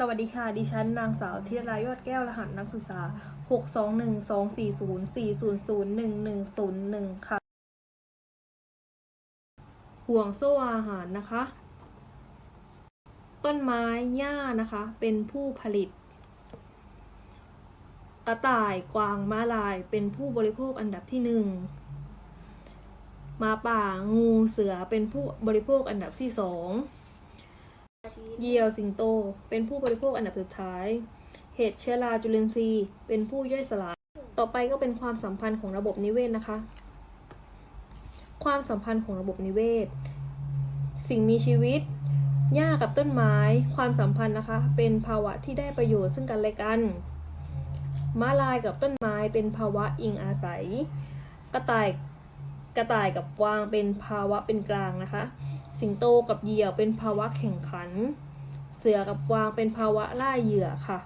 สวัสดีค่ะ ดิฉันนางสาวธีรายอดแก้วรหัสนักศึกษา 6212401401101 ค่ะ ห่วงโซ่อาหารนะคะ ต้นไม้หญ้านะคะ เป็นผู้ผลิต กระต่ายกวางม้าลายเป็นผู้บริโภคอันดับที่หนึ่งมาป่างูเสือเป็นผู้บริโภคอันดับที่สอง เหยี่ยวสิงโต เป็นผู้บริโภคอันดับสุดท้าย เห็ดเชื้อราจุลินทรีย์ เป็นผู้ย่อยสลาย ต่อไปก็เป็นความสัมพันธ์ของระบบนิเวศนะคะ ความสัมพันธ์ของระบบนิเวศ สิ่งมีชีวิตหญ้ากับต้นไม้ ความสัมพันธ์นะคะ เป็นภาวะที่ได้ประโยชน์ซึ่งกันและกันม้าลายกับต้นไม้เป็นภาวะอิงอาศัย กระต่ายกระต่ายกับกวางเป็นภาวะเป็นกลางนะคะ สิงโตกับเหยี่ยวเป็นภาวะแข่งขัน เสือกับกวางเป็นภาวะล่าเหยื่อค่ะ